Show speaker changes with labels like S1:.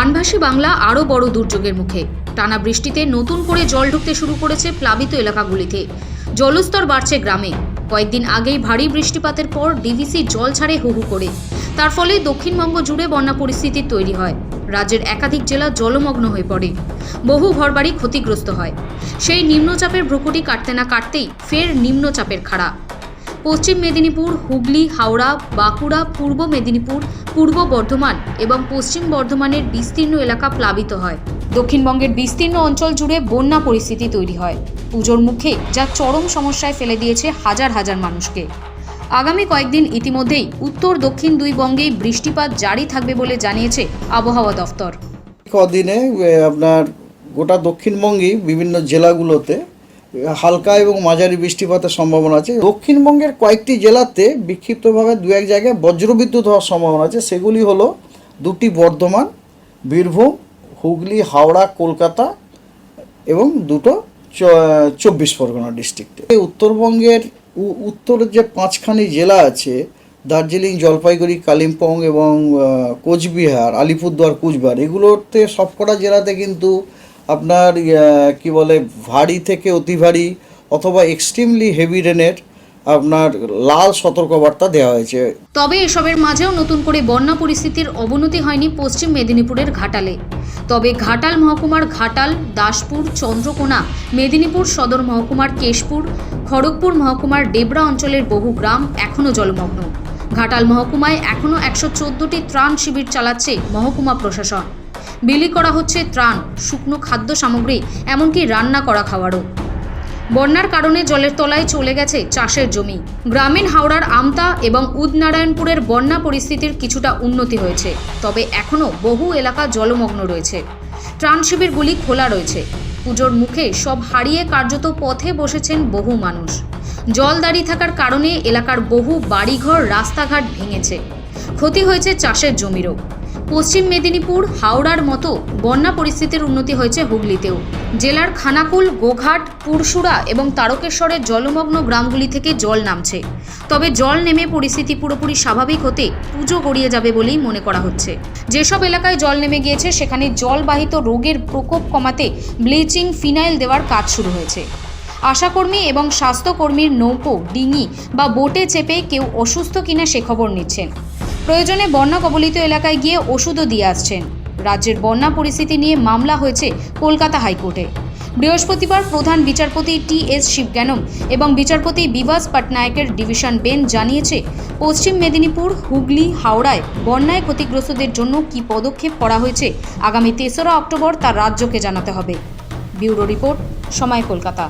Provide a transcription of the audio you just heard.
S1: বানভাসী বাংলা আরও বড় দুর্যোগের মুখে। টানা বৃষ্টিতে নতুন করে জল ঢুকতে শুরু করেছে প্লাবিত এলাকাগুলিতে। জলস্তর বাড়ছে গ্রামে। কয়েকদিন আগেই ভারী বৃষ্টিপাতের পর ডিভিসি জল ছাড়ে হুহু করে। তার ফলে দক্ষিণবঙ্গ জুড়ে বন্যা পরিস্থিতি তৈরি হয়। রাজ্যের একাধিক জেলা জলমগ্ন হয়ে পড়ে। বহু ঘরবাড়ি ক্ষতিগ্রস্ত হয়। সেই নিম্নচাপের ভ্রুকুটি কাটতে না কাটতেই ফের নিম্নচাপের খাড়া। পশ্চিম মেদিনীপুর, হুগলি, হাওড়া, বাঁকুড়া, পূর্ব মেদিনীপুর, পূর্ব বর্ধমান এবং পশ্চিম বর্ধমানের বিস্তীর্ণ এলাকা প্লাবিত হয়। দক্ষিণবঙ্গের বিস্তীর্ণ অঞ্চল জুড়ে বন্যা পরিস্থিতি তৈরি হয়। পুজোর মুখে যা চরম সমস্যায় ফেলে দিয়েছে হাজার হাজার মানুষকে। আগামী কয়েকদিন ইতিমধ্যেই উত্তর দক্ষিণ দুই বঙ্গেই বৃষ্টিপাত জারি থাকবে বলে জানিয়েছে আবহাওয়া দফতর।
S2: কদিনে আপনার গোটা দক্ষিণবঙ্গেই বিভিন্ন জেলাগুলোতে হালকা এবং মাঝারি বৃষ্টিপাতের সম্ভাবনা আছে। দক্ষিণবঙ্গের কয়েকটি জেলাতে বিক্ষিপ্তভাবে দু এক জায়গায় বজ্রবিদ্যুৎ হওয়ার সম্ভাবনা আছে। সেগুলি হলো দুটি বর্ধমান, বীরভূম, হুগলি, হাওড়া, কলকাতা এবং দুটো চব্বিশ পরগনা ডিস্ট্রিক্টে। এই উত্তরবঙ্গের উত্তরের যে পাঁচখানি জেলা আছে, দার্জিলিং, জলপাইগুড়ি, কালিম্পং এবং কোচবিহার, আলিপুরদুয়ার, কুচবিহার, এগুলোতে সবকটা জেলাতে কিন্তু আপনার কি বলে, ভারী থেকে অতি ভারী অথবা এক্সট্রিমলি হেভি রেনের আপনার লাল সতর্কবার্তা দেওয়া হয়েছে।
S1: তবে এসবের মাঝেও নতুন করে বন্যা পরিস্থিতির অবনতি হয়নি পশ্চিম মেদিনীপুরের ঘাটালে। তবে ঘাটাল মহকুমার ঘাটাল, দাসপুর, চন্দ্রকোনা, মেদিনীপুর সদর মহকুমার কেশপুর, খড়গপুর মহকুমার ডেবরা অঞ্চলের বহু গ্রাম এখনও জলমগ্ন। ঘাটাল মহকুমায় এখনও একশো চোদ্দোটি ত্রাণ শিবির চালাচ্ছে মহকুমা প্রশাসন। বিলি করা হচ্ছে ত্রাণ, শুকনো খাদ্য সামগ্রী, এমনকি রান্না করা খাওয়ারও বন্যার কারণে জলের তলায় চলে গেছে চাষের জমি। গ্রামীণ হাওড়ার আমতা এবং উদনারায়ণপুরের বন্যা পরিস্থিতির কিছুটা উন্নতি হয়েছে, তবে এখনও বহু এলাকা জলমগ্ন রয়েছে। ত্রাণ শিবিরগুলি খোলা রয়েছে। পুজোর মুখে সব হারিয়ে কার্যত পথে বসেছেন বহু মানুষ। জল দাঁড়িয়ে থাকার কারণে এলাকার বহু বাড়িঘর, রাস্তাঘাট ভেঙেছে। ক্ষতি হয়েছে চাষের জমিরও। পশ্চিম মেদিনীপুর, হাওড়ার মতো বন্যা পরিস্থিতির উন্নতি হয়েছে হুগলিতেও। জেলার খানাকুল, গোঘাট পুরসুরা এবং তারকেশ্বরের জলমগ্ন গ্রামগুলি থেকে জল নামছে। তবে জল নেমে পরিস্থিতি পুরোপুরি স্বাভাবিক হতে পুজো গড়িয়ে যাবে বলেই মনে করা হচ্ছে। যেসব এলাকায় জল নেমে গিয়েছে, সেখানে জলবাহিত রোগের প্রকোপ কমাতে ব্লিচিং, ফিনাইল দেওয়ার কাজ শুরু হয়েছে। আশাকর্মী এবং স্বাস্থ্যকর্মীর নৌকো, ডিঙি বা বোটে চেপে কেউ অসুস্থ কিনা সে খবর নিচ্ছেন। প্রয়োজনে বন্যা কবলিত এলাকায় গিয়ে ওষুধও দিয়ে আসছেন। রাজ্যের বন্যা পরিস্থিতি নিয়ে মামলা হয়েছে কলকাতা হাইকোর্টে। বৃহস্পতিবার প্রধান বিচারপতি টি এস শিবজ্ঞানম এবং বিচারপতি বিভাস পটনায়কের ডিভিশন বেঞ্চ জানিয়েছে, পশ্চিম মেদিনীপুর, হুগলি, হাওড়ায় বন্যায় ক্ষতিগ্রস্তদের জন্য কী পদক্ষেপ করা হয়েছে, আগামী তেসরা অক্টোবর তা রাজ্যকে জানাতে হবে। ব্যুরো রিপোর্ট, সময় কলকাতা।